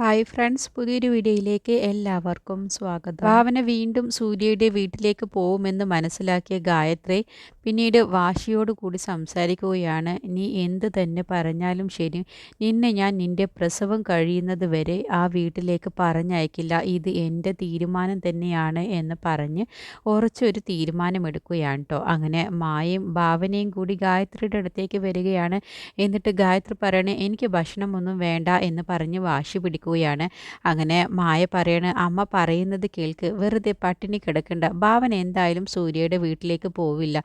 Hi friends പുതിയൊരു വീഡിയോയിലേക്ക് എല്ലാവർക്കും സ്വാഗതം. ഭാവന വീണ്ടും സൂര്യയുടെ വീട്ടിലേക്ക് പോകുമെന്ന് മനസ്സിലാക്കിയ ഗായത്രി പിന്നീട് വാശിയോട് കൂടി സംസാരിക്കുകയാണ്. നീ എന്ത് തന്നെ പറഞ്ഞാലും ശരി നിന്നെ ഞാൻ നിന്റെ പ്രസവം കഴിയുന്നത് വരെ ആ വീട്ടിലേക്ക് പറഞ്ഞയക്കില്ല. ഇത് എന്റെ തീരുമാനം തന്നെയാണ് എന്ന് പറഞ്ഞ് ഉറച്ചൊരു തീരുമാനമെടുക്കുകയാണ് കേട്ടോ അങ്ങനെ മായയും ഭാവനയും കൂടി ഗായത്രിയുടെ അടുത്തേക്ക് വരികയാണ്. എന്നിട്ട് ഗായത്രി പറയണേ എനിക്ക് ഭക്ഷണമൊന്നും വേണ്ട എന്ന് പറഞ്ഞ് വാശി പിടിക്കുക നിൽക്കുകയാണ് അങ്ങനെ മായ പറയണ അമ്മ പറയുന്നത് കേൾക്ക് വെറുതെ പട്ടിണി കിടക്കണ്ട. ഭാവൻ എന്തായാലും സൂര്യയുടെ വീട്ടിലേക്ക് പോവില്ല.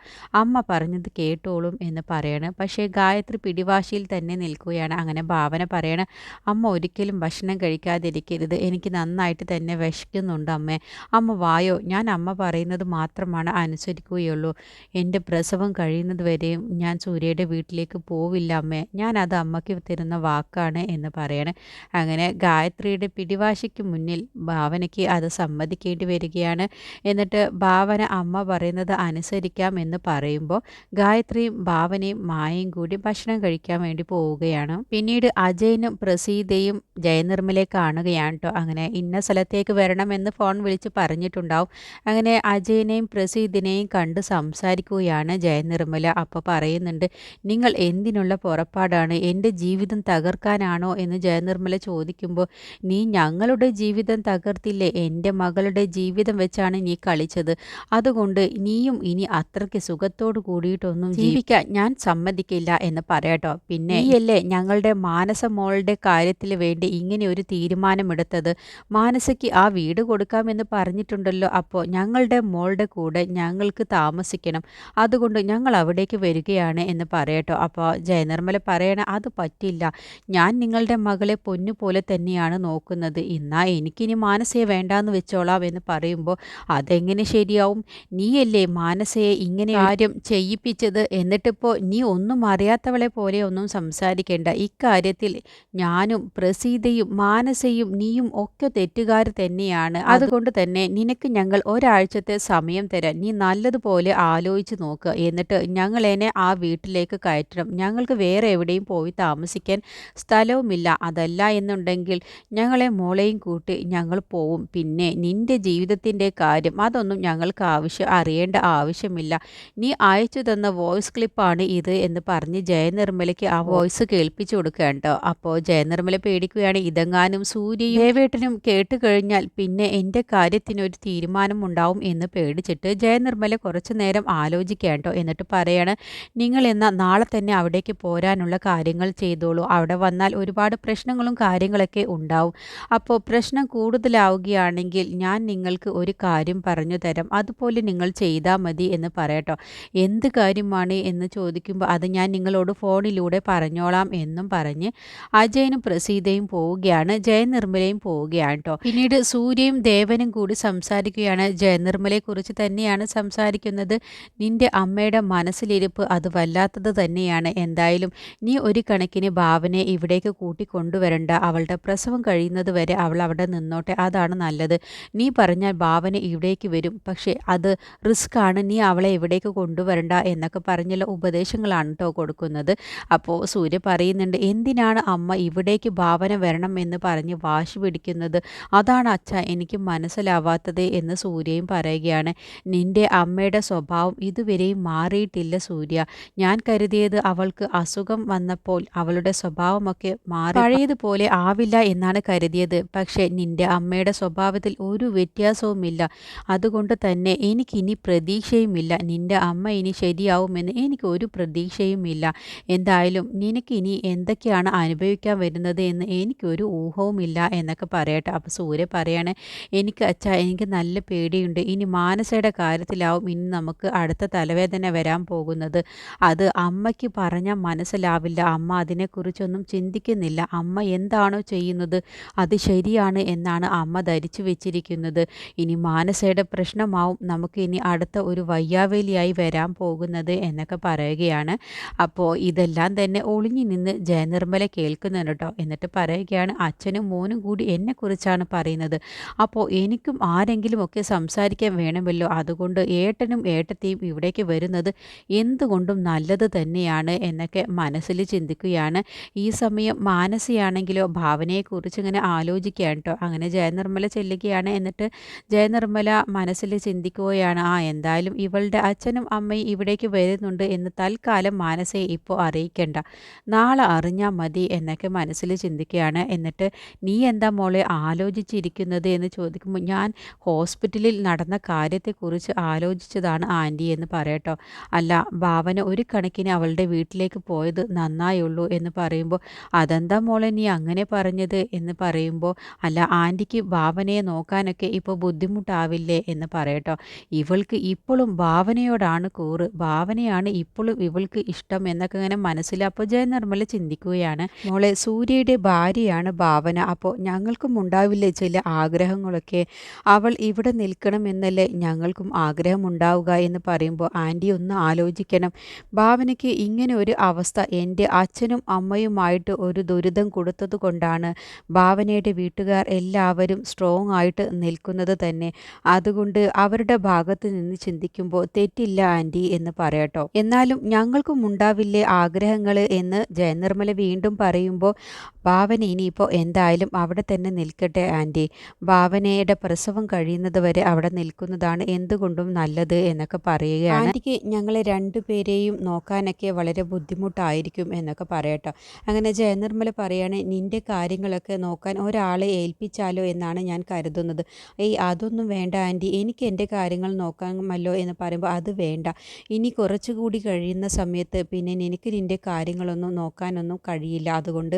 അമ്മ പറഞ്ഞത് കേട്ടോളും എന്ന് പറയണ്. പക്ഷേ ഗായത്രി പിടിവാശിയിൽ തന്നെ നിൽക്കുകയാണ്. അങ്ങനെ ഭാവന പറയണ അമ്മ ഒരിക്കലും ഭക്ഷണം കഴിക്കാതിരിക്കരുത്. എനിക്ക് നന്നായിട്ട് തന്നെ വിശക്കുന്നുണ്ട് അമ്മേ. അമ്മ വായോ? ഞാൻ അമ്മ പറയുന്നത് മാത്രമാണ് അനുസരിക്കുകയുള്ളൂ. എന്റെ പ്രസവം കഴിയുന്നത് വരെയും ഞാൻ സൂര്യയുടെ വീട്ടിലേക്ക് പോവില്ല അമ്മേ. ഞാൻ അത് അമ്മയ്ക്ക് തരുന്ന വാക്കാണ് എന്ന് പറയണേ. അങ്ങനെ ഗായത്രിയുടെ പിടിവാശിക്ക് മുന്നിൽ ഭാവനയ്ക്ക് അത് സമ്മതിക്കേണ്ടി വരികയാണ്. എന്നിട്ട് ഭാവന അമ്മ പറയുന്നത് അനുസരിക്കാം എന്ന് പറയുമ്പോൾ ഗായത്രിയും ഭാവനയും മായയും കൂടി ഭക്ഷണം കഴിക്കാൻ വേണ്ടി പോവുകയാണ്. പിന്നീട് അജയനും പ്രസീതയും ജയനിർമ്മലെ കാണുകയാണ് കേട്ടോ അങ്ങനെ ഇന്ന സ്ഥലത്തേക്ക് വരണമെന്ന് ഫോൺ വിളിച്ച് പറഞ്ഞിട്ടുണ്ടാവും. അങ്ങനെ അജയനെയും പ്രസീതിനെയും കണ്ട് സംസാരിക്കുകയാണ് ജയനിർമ്മല. അപ്പോൾ പറയുന്നുണ്ട് നിങ്ങൾ എന്തിനുള്ള പുറപ്പാടാണ്? എന്റെ ജീവിതം തകർക്കാനാണോ? എന്ന് ജയനിർമ്മല ചോദിക്കുമ്പോൾ നീ ഞങ്ങളുടെ ജീവിതം തകർത്തില്ലേ? എന്റെ മകളുടെ ജീവിതം വെച്ചാണ് നീ കളിച്ചത്. അതുകൊണ്ട് നീയും ഇനി അത്രയ്ക്ക് സുഖത്തോട് കൂടിയിട്ടൊന്നും ജീവിക്കാൻ ഞാൻ സമ്മതിക്കില്ല എന്ന് പറയട്ടോ. പിന്നെ നീയല്ലേ ഞങ്ങളുടെ മാനസ മോളുടെ കാര്യത്തിൽ വേണ്ടി ഇങ്ങനെ ഒരു തീരുമാനമെടുത്തത്? മാനസയ്ക്ക് ആ വീട് കൊടുക്കാമെന്ന് പറഞ്ഞിട്ടുണ്ടല്ലോ. അപ്പോൾ ഞങ്ങളുടെ മോളുടെ കൂടെ ഞങ്ങൾക്ക് താമസിക്കണം. അതുകൊണ്ട് ഞങ്ങൾ അവിടേക്ക് വരികയാണ് എന്ന് പറയട്ടോ. അപ്പോൾ ജയനിർമ്മല പറയണ അത് പറ്റില്ല. ഞാൻ നിങ്ങളുടെ മകളെ പൊന്നു പോലെ തന്നെ തന്നെയാണ് നോക്കുന്നത്. എന്നാ എനിക്കിനി മാനസയെ വേണ്ടാന്ന് വെച്ചോളാം എന്ന് പറയുമ്പോൾ അതെങ്ങനെ ശരിയാവും? നീയല്ലേ മാനസയെ ഇങ്ങനെ ആരും ചെയ്യിപ്പിച്ചത്? എന്നിട്ടിപ്പോൾ നീ ഒന്നും അറിയാത്തവളെ പോലെ ഒന്നും സംസാരിക്കേണ്ട. ഇക്കാര്യത്തിൽ ഞാനും പ്രസീതയും മാനസയും നീയും ഒക്കെ തെറ്റുകാർ തന്നെയാണ്. അതുകൊണ്ട് തന്നെ നിനക്ക് ഞങ്ങൾ ഒരാഴ്ചത്തെ സമയം തരാം. നീ നല്ലതുപോലെ ആലോചിച്ച് നോക്കുക എന്നിട്ട് ഞങ്ങളെന്നെ ആ വീട്ടിലേക്ക് കയറ്റണം. ഞങ്ങൾക്ക് വേറെ എവിടെയും പോയി താമസിക്കാൻ സ്ഥലവുമില്ല. അതല്ല എന്നുണ്ടെങ്കിൽ ഞങ്ങളെ മോളെയും കൂട്ടി ഞങ്ങൾ പോവും. പിന്നെ നിന്റെ ജീവിതത്തിന്റെ കാര്യം അതൊന്നും ഞങ്ങൾക്ക് ആവശ്യം അറിയേണ്ട ആവശ്യമില്ല. നീ അയച്ചു തന്ന വോയിസ് ക്ലിപ്പാണ് ഇത് എന്ന് പറഞ്ഞ് ജയനിർമ്മലയ്ക്ക് ആ വോയിസ് കേൾപ്പിച്ചു കൊടുക്കേണ്ടോ അപ്പോൾ ജയനിർമ്മല പേടിക്കുകയാണ്. ഇതെങ്ങാനും സൂര്യയും ദേവേട്ടനും കേട്ട് കഴിഞ്ഞാൽ പിന്നെ എന്റെ കാര്യത്തിനൊരു തീരുമാനം ഉണ്ടാവും എന്ന് പേടിച്ചിട്ട് ജയനിർമ്മല കുറച്ചു നേരം ആലോചിക്കേണ്ടോ എന്നിട്ട് പറയാണ് നിങ്ങൾ എന്നാൽ നാളെ തന്നെ അവിടേക്ക് പോരാനുള്ള കാര്യങ്ങൾ ചെയ്തോളൂ. അവിടെ വന്നാൽ ഒരുപാട് പ്രശ്നങ്ങളും കാര്യങ്ങളൊക്കെ ഉണ്ടാവും. അപ്പോൾ പ്രശ്നം കൂടുതലാവുകയാണെങ്കിൽ ഞാൻ നിങ്ങൾക്ക് ഒരു കാര്യം പറഞ്ഞു തരാം. അതുപോലെ നിങ്ങൾ ചെയ്താൽ മതി എന്ന് പറയട്ടോ. എന്ത് കാര്യമാണ് എന്ന് ചോദിക്കുമ്പോൾ അത് ഞാൻ നിങ്ങളോട് ഫോണിലൂടെ പറഞ്ഞോളാം എന്നും പറഞ്ഞ് അജയനും പ്രസീതയും പോവുകയാണ്. ജയനിർമ്മലയും പോവുകയാണ് കേട്ടോ. പിന്നീട് സൂര്യയും ദേവനും കൂടി സംസാരിക്കുകയാണ്. ജയനിർമ്മലയെക്കുറിച്ച് തന്നെയാണ് സംസാരിക്കുന്നത്. നിന്റെ അമ്മയുടെ മനസ്സിലിരിപ്പ് അത് വല്ലാത്തത് തന്നെയാണ്. എന്തായാലും നീ ഒരു കണക്കിന് ഭാവനയെ ഇവിടേക്ക് കൂട്ടിക്കൊണ്ടുവരണ്ട. അവളുടെ പ്രസവം കഴിയുന്നത് വരെ അവൾ അവിടെ നിന്നോട്ടെ. അതാണ് നല്ലത്. നീ പറഞ്ഞാൽ ഭാവന ഇവിടേക്ക് വരും. പക്ഷേ അത് റിസ്ക് ആണ് നീ അവളെ ഇവിടേക്ക് കൊണ്ടുവരണ്ട എന്നൊക്കെ പറഞ്ഞുള്ള ഉപദേശങ്ങളാണ് കേട്ടോ കൊടുക്കുന്നത്. അപ്പോൾ സൂര്യ പറയുന്നുണ്ട് എന്തിനാണ് അമ്മ ഇവിടേക്ക് ഭാവന വരണം എന്ന് പറഞ്ഞ് വാശി പിടിക്കുന്നത്? അതാണ് അച്ഛ എനിക്ക് മനസ്സിലാവാത്തത് എന്ന് സൂര്യയും പറയുകയാണ്. നിന്റെ അമ്മയുടെ സ്വഭാവം ഇതുവരെയും മാറിയിട്ടില്ല സൂര്യ. ഞാൻ കരുതിയത് അവൾക്ക് അസുഖം വന്നപ്പോൾ അവളുടെ സ്വഭാവമൊക്കെ മാറി. പഴയതുപോലെ ആവില്ല എന്നാണ് കരുതിയത്. പക്ഷേ നിന്റെ അമ്മയുടെ സ്വഭാവത്തിൽ ഒരു വ്യത്യാസവുമില്ല. അതുകൊണ്ട് തന്നെ എനിക്കിനി പ്രതീക്ഷയുമില്ല. നിന്റെ അമ്മ ഇനി ശരിയാവുമെന്ന് എനിക്ക് ഒരു പ്രതീക്ഷയുമില്ല. എന്തായാലും നിനക്കിനി എന്തൊക്കെയാണ് അനുഭവിക്കാൻ വരുന്നത് എന്ന് എനിക്കൊരു ഊഹവുമില്ല എന്നൊക്കെ പറയട്ടെ. അപ്പോൾ സൂര്യ പറയാണ് എനിക്ക് അച്ഛ എനിക്ക് നല്ല പേടിയുണ്ട്. ഇനി മാനസയുടെ കാര്യത്തിലാവും ഇനി നമുക്ക് അടുത്ത തലവേദന വരാൻ പോകുന്നത്. അത് അമ്മയ്ക്ക് പറഞ്ഞാൽ മനസ്സിലാവില്ല. അമ്മ അതിനെക്കുറിച്ചൊന്നും ചിന്തിക്കുന്നില്ല. അമ്മ എന്താണോ ചെയ്യുന്നത് അത് ശരിയാണ് എന്നാണ് അമ്മ ധരിച്ചു വെച്ചിരിക്കുന്നത്. ഇനി മാനസയുടെ പ്രശ്നമാവും. നമുക്ക് ഇനി അടുത്ത ഒരു വയ്യാവേലിയായി വരാൻ പോകുന്നത് എന്നൊക്കെ പറയുകയാണ്. അപ്പോൾ ഇതെല്ലാം തന്നെ ഒളിഞ്ഞു നിന്ന് ജയനിർമ്മല കേൾക്കുന്നുണ്ട് കേട്ടോ. എന്നിട്ട് പറയുകയാണ് അച്ഛനും മോനും കൂടി എന്നെക്കുറിച്ചാണ് പറയുന്നത്. അപ്പോൾ എനിക്കും ആരെങ്കിലും ഒക്കെ സംസാരിക്കാൻ വേണമല്ലോ. അതുകൊണ്ട് ഏട്ടനും ഏട്ടത്തെയും ഇവിടേക്ക് വരുന്നത് എന്തുകൊണ്ടും നല്ലത് തന്നെയാണ് എന്നൊക്കെ മനസ്സിൽ ചിന്തിക്കുകയാണ്. ഈ സമയം മാനസിയാണെങ്കിലോ ഭാവനയെ കുറിച്ച് ഇങ്ങനെ ആലോചിക്കുകയാണ് കേട്ടോ അങ്ങനെ ജയനിർമ്മല ചെല്ലുകയാണ്. എന്നിട്ട് ജയനിർമ്മല മനസ്സിൽ ചിന്തിക്കുകയാണ് ആ എന്തായാലും ഇവളുടെ അച്ഛനും അമ്മയും ഇവിടേക്ക് വരുന്നുണ്ട് എന്ന് തൽക്കാലം മാനസയെ ഇപ്പോൾ അറിയിക്കേണ്ട. നാളെ അറിഞ്ഞാൽ മതി എന്നൊക്കെ മനസ്സിൽ ചിന്തിക്കുകയാണ്. എന്നിട്ട് നീ എന്താ മോളെ ആലോചിച്ചിരിക്കുന്നത്? എന്ന് ചോദിക്കുമ്പോൾ ഞാൻ ഹോസ്പിറ്റലിൽ നടന്ന കാര്യത്തെക്കുറിച്ച് ആലോചിച്ചതാണ് ആന്റി എന്ന് പറയട്ടോ അല്ല ഭാവന ഒരു കണക്കിന് അവളുടെ വീട്ടിലേക്ക് പോയത് നന്നായുള്ളൂ എന്ന് പറയുമ്പോൾ അതെന്താ മോളെ നീ അങ്ങനെ പറഞ്ഞത്? എന്ന് പറയുമ്പോൾ അല്ല ആന്റിക്ക് ഭാവനയെ നോക്കാനൊക്കെ ഇപ്പോൾ ബുദ്ധിമുട്ടാവില്ലേ എന്ന് പറയട്ടോ. ഇവൾക്ക് ഇപ്പോഴും ഭാവനയോടാണ് കൂറ്. ഭാവനയാണ് ഇപ്പോഴും ഇവൾക്ക് ഇഷ്ടം എന്നൊക്കെ ഇങ്ങനെ മനസ്സിൽ അപ്പോൾ ജയനിർമ്മല ചിന്തിക്കുകയാണ്. മോളെ സൂര്യയുടെ ഭാര്യയാണ് ഭാവന. അപ്പോൾ ഞങ്ങൾക്കും ഉണ്ടാവില്ലേ ചില ആഗ്രഹങ്ങളൊക്കെ? അവൾ ഇവിടെ നിൽക്കണം എന്നല്ലേ ഞങ്ങൾക്കും ആഗ്രഹമുണ്ടാവുക എന്ന് പറയുമ്പോൾ ആന്റി ഒന്ന് ആലോചിക്കണം. ഭാവനയ്ക്ക് ഇങ്ങനെ ഒരു അവസ്ഥ എന്റെ അച്ഛനും അമ്മയുമായിട്ട് ഒരു ദുരിതം കൊടുത്തത് കൊണ്ടാണ് ഭാവനയുടെ വീട്ടുകാർ എല്ലാവരും സ്ട്രോങ് ആയിട്ട് നിൽക്കുന്നത് തന്നെ. അതുകൊണ്ട് അവരുടെ ഭാഗത്ത് നിന്ന് ചിന്തിക്കുമ്പോൾ തെറ്റില്ല ആന്റി എന്ന് പറയട്ടോ. എന്നാലും ഞങ്ങൾക്കും ഉണ്ടാവില്ലേ ആഗ്രഹങ്ങൾ എന്ന് ജയനിർമ്മല വീണ്ടും പറയുമ്പോൾ ഭാവന ഇനിയിപ്പോൾ എന്തായാലും അവിടെ തന്നെ നിൽക്കട്ടെ ആന്റി. ഭാവനയുടെ പ്രസവം കഴിയുന്നത് വരെ അവിടെ നിൽക്കുന്നതാണ് എന്തുകൊണ്ടും നല്ലത് എന്നൊക്കെ പറയുകയാണ്. ആന്റിക്ക് ഞങ്ങളെ രണ്ടുപേരെയും നോക്കാനൊക്കെ വളരെ ബുദ്ധിമുട്ടായിരിക്കും എന്നൊക്കെ പറയട്ടോ. അങ്ങനെ ജയനിർമ്മല നിന്റെ നിന്റെ കാര്യങ്ങളൊക്കെ നോക്കാൻ ഒരാളെ ഏൽപ്പിച്ചാലോ എന്നാണ് ഞാൻ കരുതുന്നത്. ഏയ് അതൊന്നും വേണ്ട ആന്റി. എനിക്ക് എന്റെ കാര്യങ്ങൾ നോക്കാമല്ലോ എന്ന് പറയുമ്പോൾ അത് വേണ്ട. ഇനി കുറച്ചുകൂടി കഴിയുന്ന സമയത്ത് പിന്നെ എനിക്ക് നിന്റെ കാര്യങ്ങളൊന്നും നോക്കാനൊന്നും കഴിയില്ല. അതുകൊണ്ട്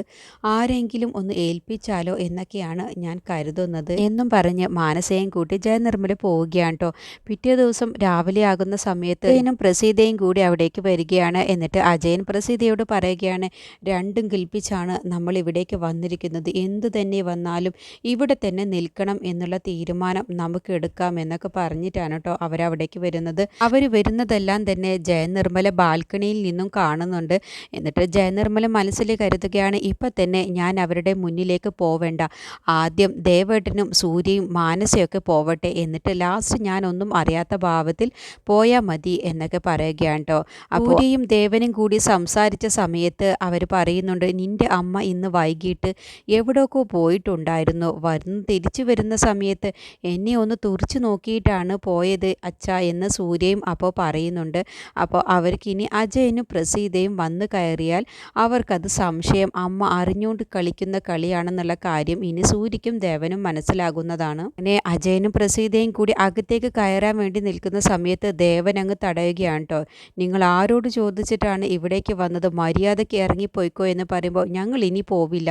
ആരെങ്കിലും ഒന്ന് ഏൽപ്പിച്ചാലോ എന്നൊക്കെയാണ് ഞാൻ കരുതുന്നത്. എന്നും പറഞ്ഞ് മാനസയും കൂട്ടി ജയനിർമ്മല പോവുകയാണ് കേട്ടോ. പിറ്റേ ദിവസം രാവിലെ ആകുന്ന സമയത്ത് ഇതിനും പ്രസീതയും കൂടി അവിടേക്ക് വരികയാണ്. എന്നിട്ട് അജയൻ പ്രസീതയോട് പറയുകയാണ് രണ്ടും കൽപ്പിച്ചാണ് നമ്മൾ ഇവിടേക്ക് വന്നിരിക്കുന്നത്. എന്തു തന്നെ വന്നാലും ഇവിടെ തന്നെ നിൽക്കണം എന്നുള്ള തീരുമാനം നമുക്ക് എടുക്കാം എന്നൊക്കെ പറഞ്ഞിട്ടാണ് കേട്ടോ അവരവിടേക്ക് വരുന്നത്. അവർ വരുന്നതെല്ലാം തന്നെ ജയനിർമ്മല ബാൽക്കണിയിൽ നിന്നും കാണുന്നുണ്ട്. എന്നിട്ട് ജയനിർമ്മല മനസ്സിൽ കരുതുകയാണ് ഇപ്പം തന്നെ ഞാൻ അവരുടെ മുന്നിലേക്ക് പോവേണ്ട. ആദ്യം ദേവേട്ടനും സൂര്യയും മാനസയൊക്കെ പോവട്ടെ എന്നിട്ട് ലാസ്റ്റ് ഞാനൊന്നും അറിയാത്ത ഭാവത്തിൽ പോയാൽ മതി എന്നൊക്കെ പറയുകയാണ് കേട്ടോ. സൂര്യയും ദേവനും കൂടി സംസാരിച്ച സമയത്ത് അവർ പറയുന്നുണ്ട് നിന്റെ അമ്മ ഇന്ന് വൈകിട്ട് എവിടെയൊക്കെ പോയിട്ടുണ്ടായിരുന്നു. വരുന്ന തിരിച്ചു വരുന്ന സമയത്ത് എന്നെ ഒന്ന് തുറച്ചു നോക്കിയിട്ടാണ് പോയത് അച്ഛ എന്ന് സൂര്യയും അപ്പോൾ പറയുന്നുണ്ട്. അപ്പോൾ അവർക്കിനി അജയനും പ്രസീതയും വന്നു കയറിയാൽ അവർക്കത് സംശയം. അമ്മ അറിഞ്ഞുകൊണ്ട് കളിക്കുന്ന കളിയാണെന്നുള്ള കാര്യം ഇനി സൂര്യക്കും ദേവനും മനസ്സിലാകുന്നതാണ്. അങ്ങനെ അജയനും പ്രസീതയും കൂടി അകത്തേക്ക് കയറാൻ വേണ്ടി നിൽക്കുന്ന സമയത്ത് ദേവൻ അങ്ങ് തടയുകയാണ് കേട്ടോ. നിങ്ങൾ ആരോട് ചോദിച്ചിട്ടാണ് ഇവിടേക്ക് വന്നത്? മര്യാദയ്ക്ക് ഇറങ്ങിപ്പോയിക്കോ? എന്ന് പറയുമ്പോൾ ഞങ്ങൾ ഇനി പോവില്ല.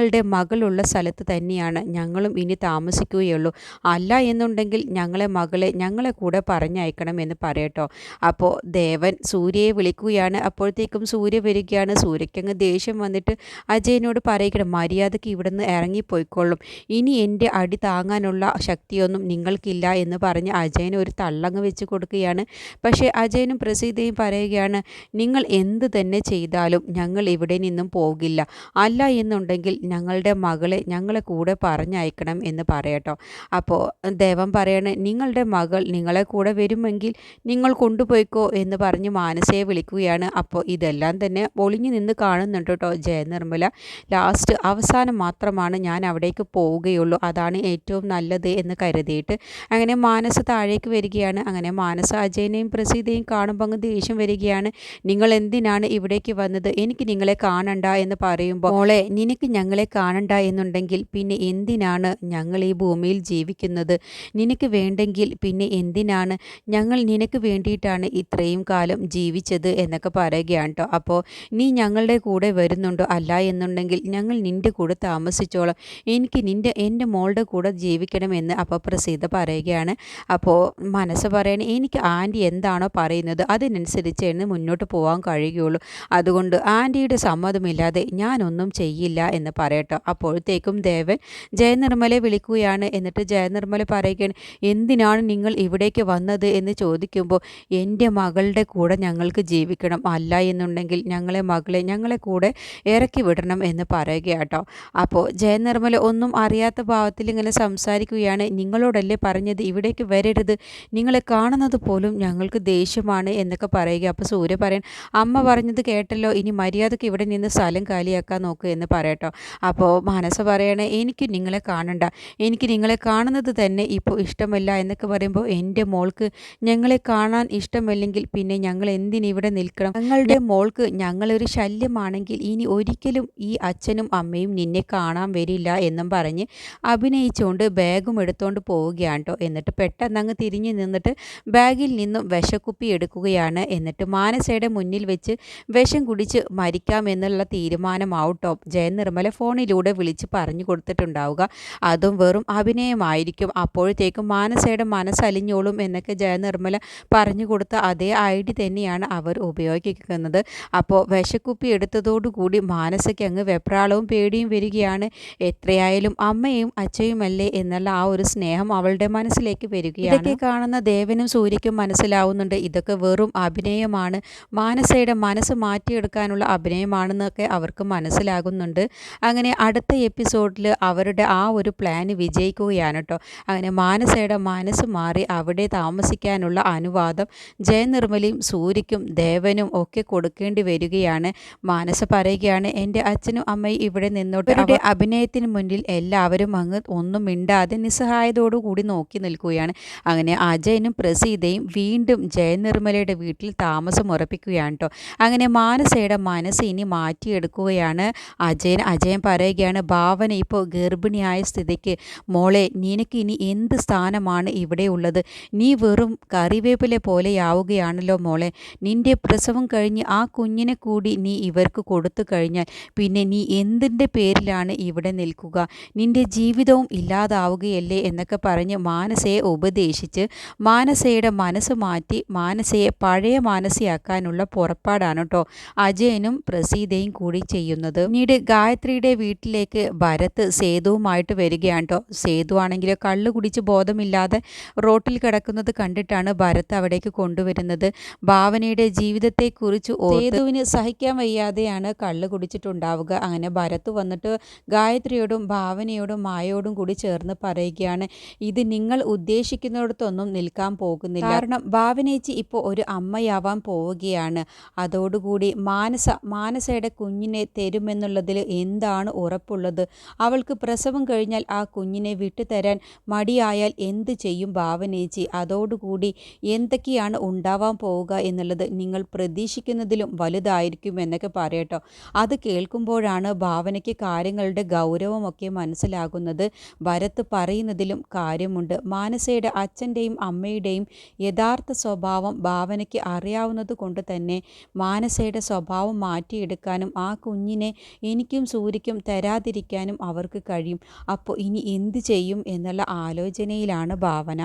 ഞങ്ങളുടെ മകളുള്ള സ്ഥലത്ത് തന്നെയാണ് ഞങ്ങളും ഇനി താമസിക്കുകയുള്ളൂ. അല്ല എന്നുണ്ടെങ്കിൽ ഞങ്ങളെ മകളെ ഞങ്ങളെ കൂടെ പറഞ്ഞയക്കണം എന്ന് പറയട്ടോ. അപ്പോൾ ദേവൻ സൂര്യയെ വിളിക്കുകയാണ്. അപ്പോഴത്തേക്കും സൂര്യ വരികയാണ്. സൂര്യക്കങ്ങ് ദേഷ്യം വന്നിട്ട് അജയനോട് പറയിക്കണം മര്യാദയ്ക്ക് ഇവിടുന്ന് ഇറങ്ങിപ്പോയിക്കൊള്ളും. ഇനി എന്റെ അടി താങ്ങാനുള്ള ശക്തിയൊന്നും നിങ്ങൾക്കില്ല എന്ന് പറഞ്ഞ് അജയന് ഒരു തള്ളങ്ങ് വെച്ച് കൊടുക്കുകയാണ്. പക്ഷേ അജയനും പ്രസീതയും പറയുകയാണ് നിങ്ങൾ എന്ത് തന്നെ ചെയ്താലും ഞങ്ങൾ ഇവിടെ നിന്നും പോകില്ല. അല്ല എന്നുണ്ടെങ്കിൽ ഞങ്ങളുടെ മകളെ ഞങ്ങളെ കൂടെ പറഞ്ഞയക്കണം എന്ന് പറയട്ടോ. അപ്പോൾ ദേവൻ പറയണേ നിങ്ങളുടെ മകൾ നിങ്ങളെ കൂടെ വരുമെങ്കിൽ നിങ്ങൾ കൊണ്ടുപോയിക്കോ എന്ന് പറഞ്ഞ് മാനസയെ വിളിക്കുകയാണ്. അപ്പോൾ ഇതെല്ലാം തന്നെ ഒളിഞ്ഞു നിന്ന് കാണുന്നുണ്ട് കേട്ടോ ജയനിർമ്മല. ലാസ്റ്റ് അവസാനം മാത്രമാണ് ഞാൻ അവിടേക്ക് പോവുകയുള്ളൂ. അതാണ് ഏറ്റവും നല്ലത് എന്ന് കരുതിയിട്ട് അങ്ങനെ മാനസ താഴേക്ക് വരികയാണ്. അങ്ങനെ മാനസ അജയനെയും പ്രസീതയും കാണുമ്പോൾ അങ്ങ് ദേഷ്യം വരികയാണ്. നിങ്ങൾ എന്തിനാണ് ഇവിടേക്ക് വന്നത്? എനിക്ക് നിങ്ങളെ കാണണ്ട എന്ന് പറയുമ്പോൾ മോളെ നിനക്ക് ഞങ്ങളെ കാണണ്ട എന്നുണ്ടെങ്കിൽ പിന്നെ എന്തിനാണ് ഞങ്ങൾ ഈ ഭൂമിയിൽ ജീവിക്കുന്നത്? നിനക്ക് വേണ്ടെങ്കിൽ പിന്നെ എന്തിനാണ് ഞങ്ങൾ നിനക്ക് വേണ്ടിയിട്ടാണ് ഇത്രയും കാലം ജീവിച്ചത് എന്നൊക്കെ പറയുകയാണ് കേട്ടോ അപ്പോൾ നീ ഞങ്ങളുടെ കൂടെ വരുന്നുണ്ടോ? അല്ല എന്നുണ്ടെങ്കിൽ ഞങ്ങൾ നിന്റെ കൂടെ താമസിച്ചോളാം. എനിക്ക് നിന്റെ എന്റെ മോളുടെ കൂടെ ജീവിക്കണമെന്ന് അപ്പോൾ പ്രസീത പറയുകയാണ്. അപ്പോൾ മനസ്സ് പറയണേ എനിക്ക് ആന്റി എന്താണോ പറയുന്നത് അതിനനുസരിച്ച് എന്ന് മുന്നോട്ട് പോകാൻ കഴിയുകയുള്ളൂ അതുകൊണ്ട് ആന്റിയുടെ സമ്മതമില്ലാതെ ഞാനൊന്നും ചെയ്യില്ല എന്ന് പറയട്ടോ. അപ്പോഴത്തേക്കും ദേവൻ ജയനിർമ്മലെ വിളിക്കുകയാണ്. എന്നിട്ട് ജയനിർമ്മല പറയുകയാണ് എന്തിനാണ് നിങ്ങൾ ഇവിടേക്ക് വന്നത്? എന്ന് ചോദിക്കുമ്പോൾ എന്റെ മകളുടെ കൂടെ ഞങ്ങൾക്ക് ജീവിക്കണം അല്ല എന്നുണ്ടെങ്കിൽ ഞങ്ങളെ മകളെ ഞങ്ങളെ കൂടെ ഇറക്കി വിടണം എന്ന് പറയുകയാട്ടോ. അപ്പോൾ ജയനിർമ്മല ഒന്നും അറിയാത്ത ഭാവത്തിൽ ഇങ്ങനെ സംസാരിക്കുകയാണ് നിങ്ങളോടല്ലേ പറഞ്ഞത്? ഇവിടേക്ക് വരരുത്. നിങ്ങളെ കാണുന്നത് പോലും ഞങ്ങൾക്ക് ദേഷ്യമാണ് എന്നൊക്കെ പറയുക. അപ്പോൾ സൂര്യ പറയാൻ അമ്മ പറഞ്ഞത് കേട്ടല്ലോ. ഇനി മര്യാദയ്ക്ക് ഇവിടെ നിന്ന് സ്ഥലം കാലിയാക്കാൻ നോക്കുക എന്ന് പറയട്ടോ. അപ്പോൾ മാനസ പറയണേ എനിക്ക് നിങ്ങളെ കാണണ്ട. എനിക്ക് നിങ്ങളെ കാണുന്നത് തന്നെ ഇപ്പോൾ ഇഷ്ടമല്ല എന്നൊക്കെ പറയുമ്പോൾ എന്റെ മോൾക്ക് ഞങ്ങളെ കാണാൻ ഇഷ്ടമല്ലെങ്കിൽ പിന്നെ ഞങ്ങൾ എന്തിനിവിടെ നിൽക്കണം? ഞങ്ങളുടെ മോൾക്ക് ഞങ്ങളൊരു ശല്യമാണെങ്കിൽ ഇനി ഒരിക്കലും ഈ അച്ഛനും അമ്മയും നിന്നെ കാണാൻ വരില്ല എന്നും പറഞ്ഞ് അഭിനയിച്ചുകൊണ്ട് ബാഗും എടുത്തുകൊണ്ട് പോവുകയാണ് കേട്ടോ എന്നിട്ട് പെട്ടെന്ന് അങ്ങ് തിരിഞ്ഞു നിന്നിട്ട് ബാഗിൽ നിന്നും വിഷക്കുപ്പി എടുക്കുകയാണ്. എന്നിട്ട് മാനസയുടെ മുന്നിൽ വെച്ച് വിഷം കുടിച്ച് മരിക്കാം എന്നുള്ള തീരുമാനമാവട്ടോ ജയനിർമ്മല ഫോണിലൂടെ വിളിച്ച് പറഞ്ഞു കൊടുത്തിട്ടുണ്ടാവുക. അതും വെറും അഭിനയമായിരിക്കും. അപ്പോഴത്തേക്കും മാനസയുടെ മനസ്സലിഞ്ഞോളും എന്നൊക്കെ ജയനിർമ്മല പറഞ്ഞു കൊടുത്ത അതേ ഐഡി തന്നെയാണ് അവർ ഉപയോഗിക്കുന്നത്. അപ്പോൾ വിശക്കുപ്പി എടുത്തതോടുകൂടി മാനസയ്ക്ക് അങ്ങ് വെപ്രാളവും പേടിയും വരികയാണ്. എത്രയായാലും അമ്മയും അച്ഛയുമല്ലേ എന്നുള്ള ആ ഒരു സ്നേഹം അവളുടെ മനസ്സിലേക്ക് വരികയാണ്. ഇതൊക്കെ കാണുന്ന ദേവനും സൂര്യക്കും മനസ്സിലാവുന്നുണ്ട്. ഇതൊക്കെ വെറും അഭിനയമാണ്. മാനസയുടെ മനസ്സ് മാറ്റിയെടുക്കാനുള്ള അഭിനയമാണെന്നൊക്കെ അവർക്ക് മനസ്സിലാകുന്നുണ്ട്. അങ്ങനെ അടുത്ത എപ്പിസോഡിൽ അവരുടെ ആ ഒരു പ്ലാന് വിജയിക്കുകയാണ് കേട്ടോ അങ്ങനെ മാനസയുടെ മനസ്സ് മാറി അവിടെ താമസിക്കാനുള്ള അനുവാദം ജയനിർമ്മലയും സൂര്യക്കും ദേവനും ഒക്കെ കൊടുക്കേണ്ടി വരികയാണ്. മാനസ പറയുകയാണ് എന്റെ അച്ഛനും അമ്മയും ഇവിടെ നിന്നോട്ട് അവരുടെ അഭിനയത്തിന് മുന്നിൽ എല്ലാവരും അങ്ങ് ഒന്നും മിണ്ടാതെ നിസ്സഹായതോടുകൂടി നോക്കി നിൽക്കുകയാണ്. അങ്ങനെ അജയനും പ്രസീതയും വീണ്ടും ജയനിർമ്മലയുടെ വീട്ടിൽ താമസം ഉറപ്പിക്കുകയാണ് കേട്ടോ അങ്ങനെ മാനസയുടെ മനസ്സ് ഇനി മാറ്റിയെടുക്കുകയാണ് അജയൻ. അജയൻ പറയുകയാണ് ഭാവന ഇപ്പോൾ ഗർഭിണിയായ സ്ഥിതിക്ക് മോളെ നിനക്ക് ഇനി എന്ത് സ്ഥാനമാണ് ഇവിടെ ഉള്ളത്? നീ വെറും കറിവേപ്പിലെ പോലെയാവുകയാണല്ലോ മോളെ. നിന്റെ പ്രസവം കഴിഞ്ഞ് ആ കുഞ്ഞിനെ കൂടി നീ ഇവർക്ക് കൊടുത്തു കഴിഞ്ഞാൽ പിന്നെ നീ എന്തിന്റെ പേരിലാണ് ഇവിടെ നിൽക്കുക? നിന്റെ ജീവിതവും ഇല്ലാതാവുകയല്ലേ? എന്നൊക്കെ പറഞ്ഞ് മാനസയെ ഉപദേശിച്ച് മാനസയുടെ മനസ്സ് മാറ്റി മാനസയെ പഴയ മാനസയാക്കാനുള്ള പുറപ്പാടാണ് കേട്ടോ അജയനും പ്രസീതയും കൂടി ചെയ്യുന്നത്. പിന്നീട് ഗായത്രിയുടെ വീട്ടിലേക്ക് ഭരത് സേതുവുമായിട്ട് വരികയാണ് കേട്ടോ. സേതു ആണെങ്കിൽ കള്ള് കുടിച്ച് ബോധമില്ലാതെ റോട്ടിൽ കിടക്കുന്നത് കണ്ടിട്ടാണ് ഭരത് അവിടേക്ക് കൊണ്ടുവരുന്നത്. ഭാവനയുടെ ജീവിതത്തെക്കുറിച്ച് സേതുവിന് സഹിക്കാൻ വയ്യാതെയാണ് കള്ള് കുടിച്ചിട്ടുണ്ടാവുക. അങ്ങനെ ഭരത് വന്നിട്ട് ഗായത്രിയോടും ഭാവനയോടും മായയോടും കൂടി ചേർന്ന് പറയുകയാണ് ഇത് നിങ്ങൾ ഉദ്ദേശിക്കുന്നിടത്തൊന്നും നിൽക്കാൻ പോകുന്നില്ല. കാരണം ഭാവനേച്ചി ഇപ്പോൾ ഒരു അമ്മയാവാൻ പോവുകയാണ്. അതോടുകൂടി മാനസ മാനസയുടെ കുഞ്ഞിനെ തരുമെന്നുള്ളതിൽ എന്താണ് ഉറപ്പുള്ളത്. അവൾക്ക് പ്രസവം കഴിഞ്ഞാൽ ആ കുഞ്ഞിനെ വിട്ടുതരാൻ മടിയായാൽ എന്ത് ചെയ്യും ഭാവനേച്ചി? അതോടുകൂടി എന്തൊക്കെയാണ് ഉണ്ടാവാൻ പോവുക എന്നുള്ളത് നിങ്ങൾ പ്രതീക്ഷിക്കുന്നതിലും വലുതായിരിക്കും എന്നൊക്കെ പറയട്ടോ. അത് കേൾക്കുമ്പോഴാണ് ഭാവനയ്ക്ക് കാര്യങ്ങളുടെ ഗൗരവമൊക്കെ മനസ്സിലാകുന്നത്. ഭരത് പറയുന്നതിലും കാര്യമുണ്ട്. മാനസയുടെ അച്ഛന്റെയും അമ്മയുടെയും യഥാർത്ഥ സ്വഭാവം ഭാവനയ്ക്ക് അറിയാവുന്നത് കൊണ്ട് തന്നെ മാനസയുടെ സ്വഭാവം മാറ്റിയെടുക്കാനും ആ കുഞ്ഞിനെ എനിക്കും സൂര്യയ്ക്കും തരാതിരിക്കാനും അവർക്ക് കഴിയും. അപ്പോൾ ഇനി എന്ത് ചെയ്യും എന്നുള്ള ആലോചനയിലാണ് ഭാവന.